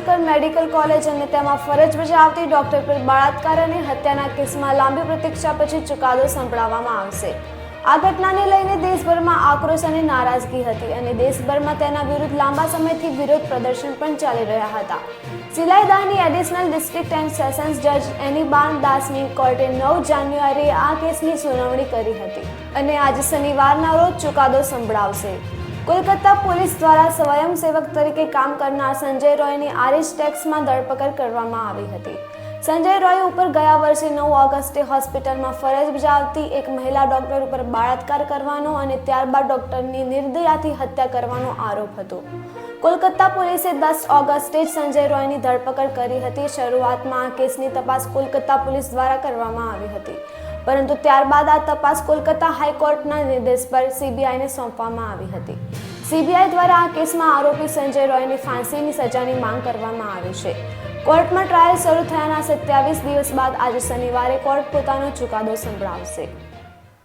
Medical college અને તેમાં ફરજ બજાવતી ડોક્ટર પર બળાત્કાર અને હત્યાના કેસમાં લાંબી પ્રતીક્ષા પછી ચુકાદો સંભળાવવામાં આવશે. આ ઘટનાને લઈને દેશભરમાં આક્રોશ અને નારાજગી હતી અને દેશભરમાં તેના વિરુદ્ધ લાંબા સમયથી વિરોધ પ્રદર્શન પણ ચાલી રહ્યા હતા. સિલાઈદાની એડિશનલ ડિસ્ટ્રિક્ટ એન્ડ સેશન્સ જજ એનીબાન દાસની કોર્ટે નવ જાન્યુઆરીએ આ કેસની સુનાવણી કરી હતી અને આજે શનિવારના રોજ ચુકાદો સંભળાવશે. કોલકાતા પોલીસ દ્વારા સ્વયંસેવક તરીકે કામ કરનાર સંજય રોયની આરિશ ટેક્સમાં ધરપકડ કરવામાં આવી હતી. સંજય રોય ઉપર ગયા વર્ષે નવ ઓગસ્ટે હોસ્પિટલમાં ફરજ બજાવતી એક મહિલા ડૉક્ટર ઉપર બળાત્કાર કરવાનો અને ત્યારબાદ ડૉક્ટરની નિર્દયાથી હત્યા કરવાનો આરોપ હતો. કોલકાતા પોલીસે દસ ઓગસ્ટે જ સંજય રોયની ધરપકડ કરી હતી. શરૂઆતમાં આ કેસની તપાસ કોલકાતા પોલીસ દ્વારા કરવામાં આવી હતી. પરંતુ ત્યારબાદ આ તપાસ કોલકાતા હાઈકોર્ટના નિર્દેશ પર સીબીઆઈને સોંપવામાં આવી હતી. સીબીઆઈ દ્વારા આ કેસમાં આરોપી સંજય રોયની ફાંસીની સજાની માંગ કરવામાં આવી છે. કોર્ટમાં ટ્રાયલ શરૂ થયાના સત્યાવીસ દિવસ બાદ આજે શનિવારે કોર્ટ પોતાનો ચુકાદો સંભળાવશે.